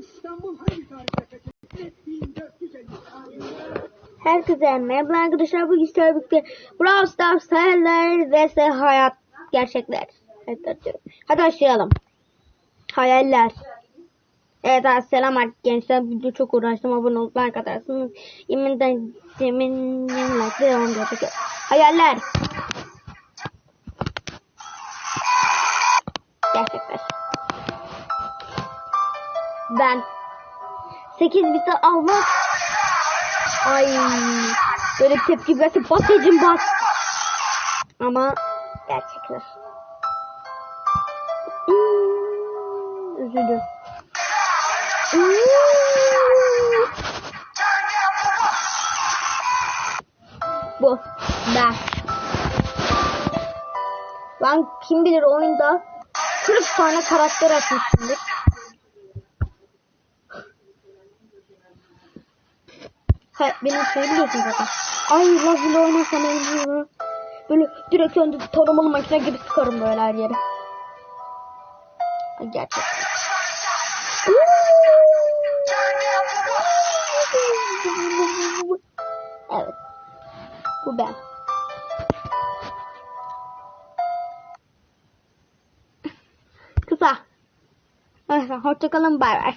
İstanbul hangi tarihte fethedildi? 1450 tarihinde. Herkese merhaba arkadaşlar. Bugün sizlerle birlikte Brawl Stars hayaller ve hayat gerçekler. Hadi başlayalım. Hayaller. Evet selam gençler. Video çok uğraştım. Abone olup like atarsınız. Yeminden yemin like devam edecek. Hayaller. Gerçekler. Ben 8 biti almak Ay böyle tepki verse basacım bas. Ama gerçekler. Hmm, üzüldüm. Hmm. Bu. Ben. Ben kim bilir oyunda 40 tane karakter açmışımdır. Benim şey biliyorsun zaten. Ay la bile oynasam elimde Böyle direkt önde taramalı makine gibi sıkarım böyle her yere. Ay gerçekten. Evet. Bu ben. Kısa. Hoşçakalın bay bay.